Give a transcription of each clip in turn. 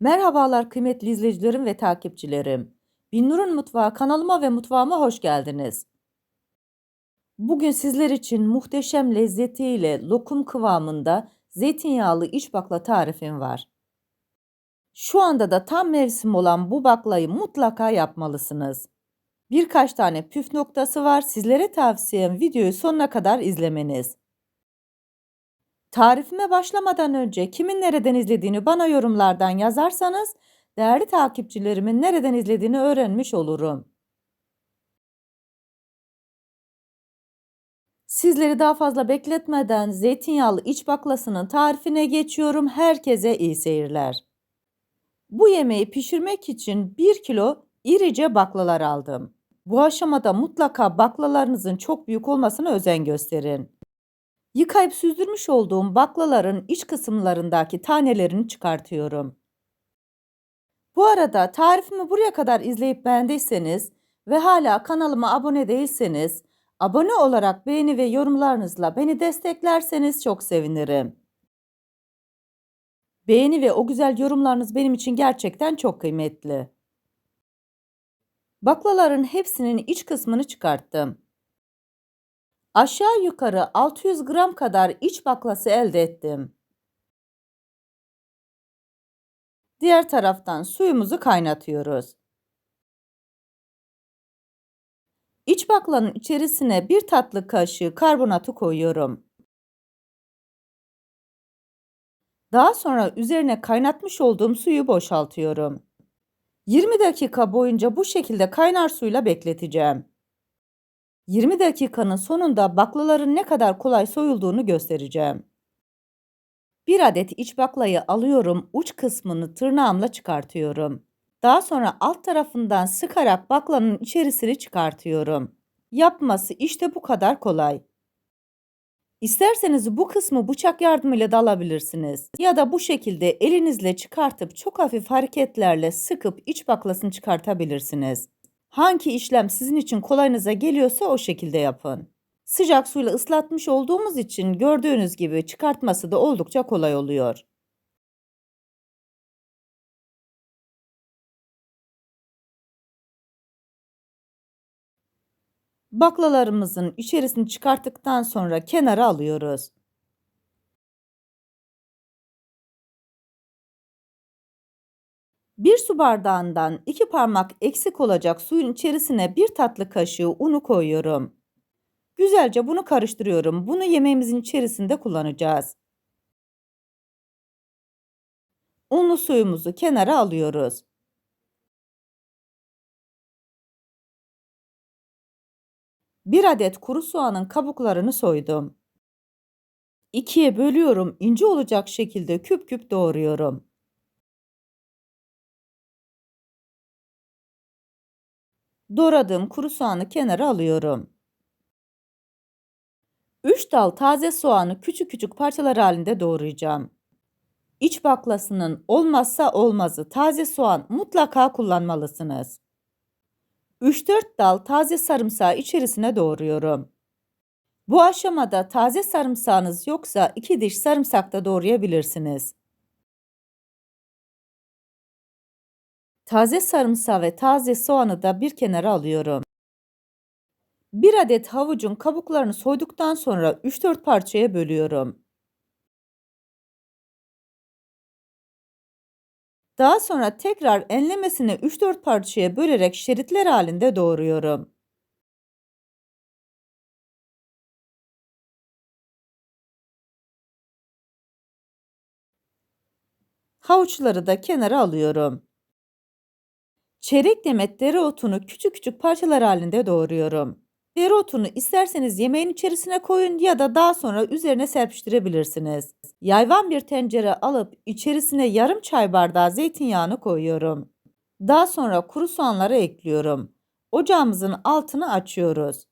Merhabalar kıymetli izleyicilerim ve takipçilerim. Binnur'un Mutfağı kanalıma ve mutfağıma hoş geldiniz. Bugün sizler için muhteşem lezzetiyle lokum kıvamında zeytinyağlı iç bakla tarifim var. Şu anda da tam mevsim olan bu baklayı mutlaka yapmalısınız. Birkaç tane püf noktası var. Sizlere tavsiyem videoyu sonuna kadar izlemeniz. Tarifime başlamadan önce kimin nereden izlediğini bana yorumlardan yazarsanız değerli takipçilerimin nereden izlediğini öğrenmiş olurum. Sizleri daha fazla bekletmeden zeytinyağlı iç baklasının tarifine geçiyorum. Herkese iyi seyirler. Bu yemeği pişirmek için 1 kilo irice baklalar aldım. Bu aşamada mutlaka baklalarınızın çok büyük olmasına özen gösterin. Yıkayıp süzdürmüş olduğum baklaların iç kısımlarındaki tanelerini çıkartıyorum. Bu arada tarifimi buraya kadar izleyip beğendiyseniz ve hala kanalıma abone değilseniz abone olarak beğeni ve yorumlarınızla beni desteklerseniz çok sevinirim. Beğeni ve o güzel yorumlarınız benim için gerçekten çok kıymetli. Baklaların hepsinin iç kısmını çıkarttım. Aşağı yukarı 600 gram kadar iç baklası elde ettim. Diğer taraftan suyumuzu kaynatıyoruz. İç baklanın içerisine bir tatlı kaşığı karbonatı koyuyorum. Daha sonra üzerine kaynatmış olduğum suyu boşaltıyorum. 20 dakika boyunca bu şekilde kaynar suyla bekleteceğim. 20 dakikanın sonunda baklaların ne kadar kolay soyulduğunu göstereceğim. Bir adet iç baklayı alıyorum, uç kısmını tırnağımla çıkartıyorum. Daha sonra alt tarafından sıkarak baklanın içerisini çıkartıyorum. Yapması işte bu kadar kolay. İsterseniz bu kısmı bıçak yardımıyla da alabilirsiniz. Ya da bu şekilde elinizle çıkartıp çok hafif hareketlerle sıkıp iç baklasını çıkartabilirsiniz. Hangi işlem sizin için kolayınıza geliyorsa o şekilde yapın. Sıcak suyla ıslatmış olduğumuz için gördüğünüz gibi çıkartması da oldukça kolay oluyor. Baklalarımızın içerisini çıkarttıktan sonra kenara alıyoruz. Bir su bardağından iki parmak eksik olacak suyun içerisine bir tatlı kaşığı unu koyuyorum. Güzelce bunu karıştırıyorum. Bunu yemeğimizin içerisinde kullanacağız. Unlu suyumuzu kenara alıyoruz. Bir adet kuru soğanın kabuklarını soydum. İkiye bölüyorum. ince olacak şekilde küp küp doğruyorum. Doğradığım kuru soğanı kenara alıyorum. 3 dal taze soğanı küçük küçük parçalar halinde doğrayacağım. İç baklasının olmazsa olmazı taze soğan mutlaka kullanmalısınız. 3-4 dal taze sarımsağı içerisine doğruyorum. Bu aşamada taze sarımsağınız yoksa 2 diş sarımsak da doğrayabilirsiniz. Taze sarımsağı ve taze soğanı da bir kenara alıyorum. Bir adet havucun kabuklarını soyduktan sonra 3-4 parçaya bölüyorum. Daha sonra tekrar enlemesini 3-4 parçaya bölerek şeritler halinde doğruyorum. Havuçları da kenara alıyorum. Çeyrek demet dereotunu küçük küçük parçalar halinde doğruyorum. Dereotunu isterseniz yemeğin içerisine koyun ya da daha sonra üzerine serpiştirebilirsiniz. Yayvan bir tencere alıp içerisine yarım çay bardağı zeytinyağını koyuyorum. Daha sonra kuru soğanları ekliyorum. Ocağımızın altını açıyoruz.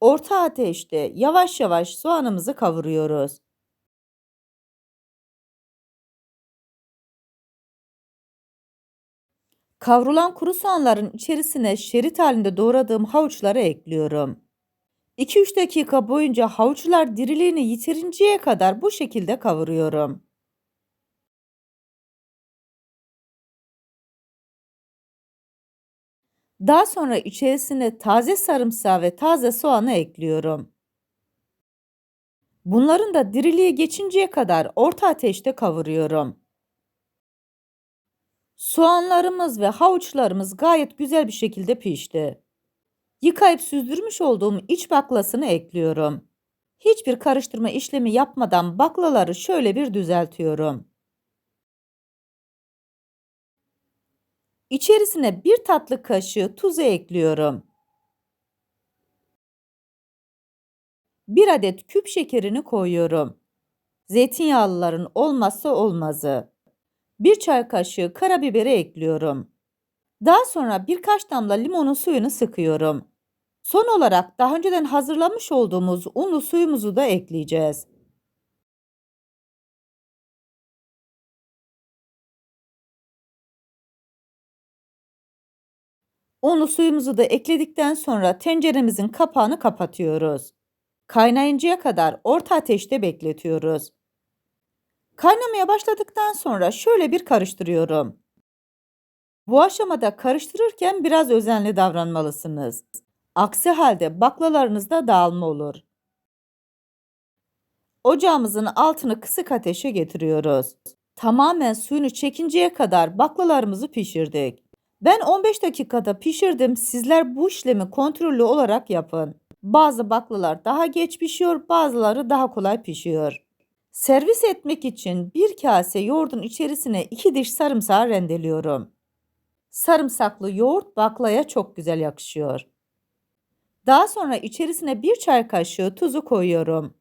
Orta ateşte yavaş yavaş soğanımızı kavuruyoruz. Kavrulan kuru soğanların içerisine şerit halinde doğradığım havuçları ekliyorum. 2-3 dakika boyunca havuçlar diriliğini yitirinceye kadar bu şekilde kavuruyorum. Daha sonra içerisine taze sarımsağı ve taze soğanı ekliyorum. Bunların da diriliğe geçinceye kadar orta ateşte kavuruyorum. Soğanlarımız ve havuçlarımız gayet güzel bir şekilde pişti. Yıkayıp süzdürmüş olduğum iç baklasını ekliyorum. Hiçbir karıştırma işlemi yapmadan baklaları şöyle bir düzeltiyorum. İçerisine bir tatlı kaşığı tuzu ekliyorum. Bir adet küp şekerini koyuyorum. Zeytinyağlıların olmazsa olmazı. Bir çay kaşığı karabiberi ekliyorum. Daha sonra birkaç damla limonun suyunu sıkıyorum. Son olarak daha önceden hazırlamış olduğumuz unlu suyumuzu da ekleyeceğiz. Unlu suyumuzu da ekledikten sonra tenceremizin kapağını kapatıyoruz. Kaynayıncaya kadar orta ateşte bekletiyoruz. Kaynamaya başladıktan sonra şöyle bir karıştırıyorum. Bu aşamada karıştırırken biraz özenli davranmalısınız. Aksi halde baklalarınızda dağılma olur. Ocağımızın altını kısık ateşe getiriyoruz. Tamamen suyunu çekinceye kadar baklalarımızı pişirdik. Ben 15 dakikada pişirdim. Sizler bu işlemi kontrollü olarak yapın. Bazı baklalar daha geç pişiyor, bazıları daha kolay pişiyor. Servis etmek için bir kase yoğurdun içerisine iki diş sarımsağı rendeliyorum. Sarımsaklı yoğurt baklaya çok güzel yakışıyor. Daha sonra içerisine bir çay kaşığı tuzu koyuyorum.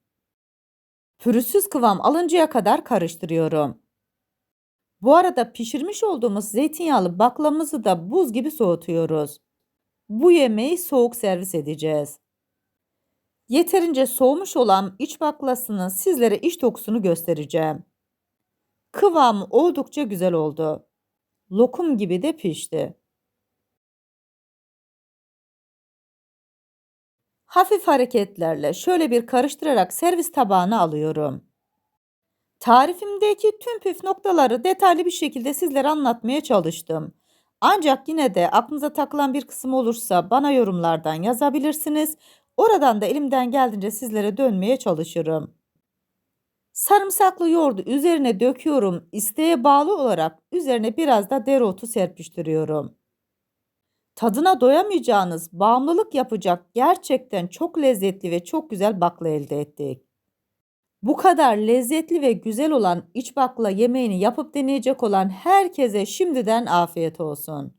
Pürüzsüz kıvam alıncaya kadar karıştırıyorum. Bu arada pişirmiş olduğumuz zeytinyağlı baklamızı da buz gibi soğutuyoruz. Bu yemeği soğuk servis edeceğiz. Yeterince soğumuş olan iç baklasının sizlere iç dokusunu göstereceğim. Kıvamı oldukça güzel oldu. Lokum gibi de pişti. Hafif hareketlerle şöyle bir karıştırarak servis tabağına alıyorum. Tarifimdeki tüm püf noktaları detaylı bir şekilde sizlere anlatmaya çalıştım. Ancak yine de aklınıza takılan bir kısım olursa bana yorumlardan yazabilirsiniz. Oradan da elimden geldiğince sizlere dönmeye çalışırım. Sarımsaklı yoğurdu üzerine döküyorum. İsteğe bağlı olarak üzerine biraz da dereotu serpiştiriyorum. Tadına doyamayacağınız, bağımlılık yapacak gerçekten çok lezzetli ve çok güzel bakla elde ettik. Bu kadar lezzetli ve güzel olan iç bakla yemeğini yapıp deneyecek olan herkese şimdiden afiyet olsun.